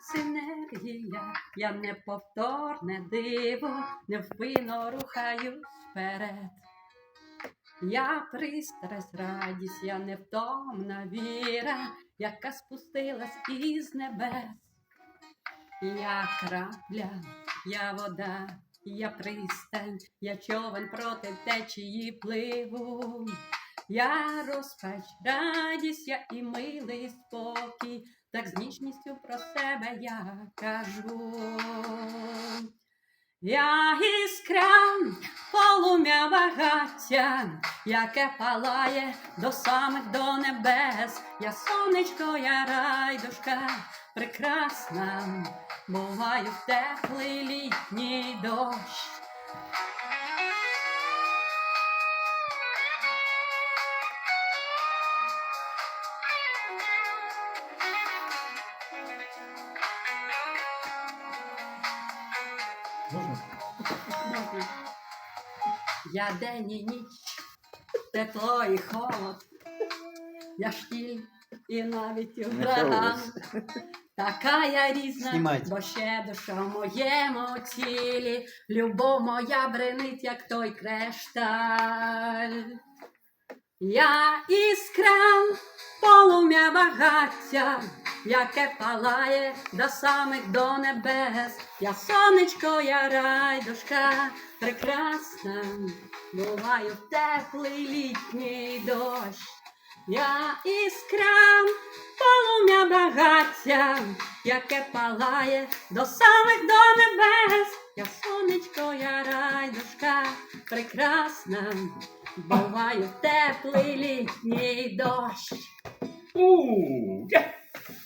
синергія, я неповторне диво, невпинно рухаюсь вперед. Я пристрасть, радість, я невтомна віра, яка спустилась із небес. Я крапля, я вода, я пристань, я човен проти течії пливу. Я розпач, радість, я і милий спокій, так з ніжністю про себе я кажу. Я іскра, полум'я багаття, яке палає до самих до небес. Я сонечко, я райдушка, прекрасна, буваю в теплий літній дощ. Можна? Можна. Я день і ніч, тепло і холод, я штіль і навіть ураган. Така я різна, Знімайте. бо ще душа в моєму тілі, любов моя бренить, як той крешталь. Я іскра, полум'я багаття, яке палає до самих до небес. Я сонечко, я райдушка, прекрасна, буваю теплий літній дощ. Я іскра, полум'я багаття, яке палає до самих до небес. Я сонечко, я райдушка, прекрасна, буваю теплий літній дощ. У,